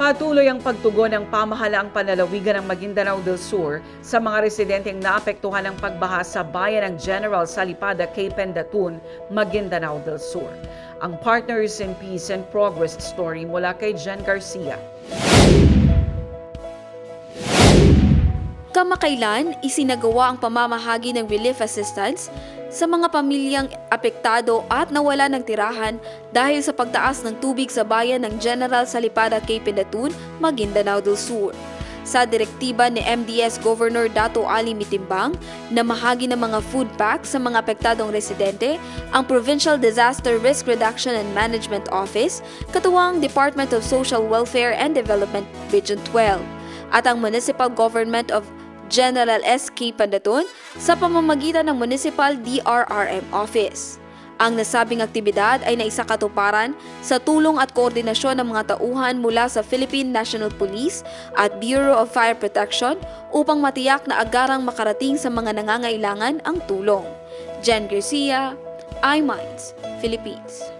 Patuloy ang pagtugon ng pamahalaang panlalawigan ng Maguindanao del Sur sa mga residenteng naapektuhan ng pagbaha sa bayan ng General Salipada, Cape Pendatun, Maguindanao del Sur. Ang Partners in Peace and Progress story mula kay Jen Garcia. Kamakailan, isinagawa ang pamamahagi ng relief assistance sa mga pamilyang apektado at nawala ng tirahan dahil sa pagtaas ng tubig sa bayan ng General Salipada Cape Pendatun, Maguindanao del Sur. Sa direktiba ni MDS Governor Dato Ali Mitimbang na mahagi ng mga food packs sa mga apektadong residente, ang Provincial Disaster Risk Reduction and Management Office, katuwang Department of Social Welfare and Development Region 12, at ang Municipal Government of General S.K. Pandatun sa pamamagitan ng Municipal DRRM Office. Ang nasabing aktibidad ay naisakatuparan sa tulong at koordinasyon ng mga tauhan mula sa Philippine National Police at Bureau of Fire Protection upang matiyak na agarang makarating sa mga nangangailangan ang tulong. Jen Garcia, iMinds, Philippines.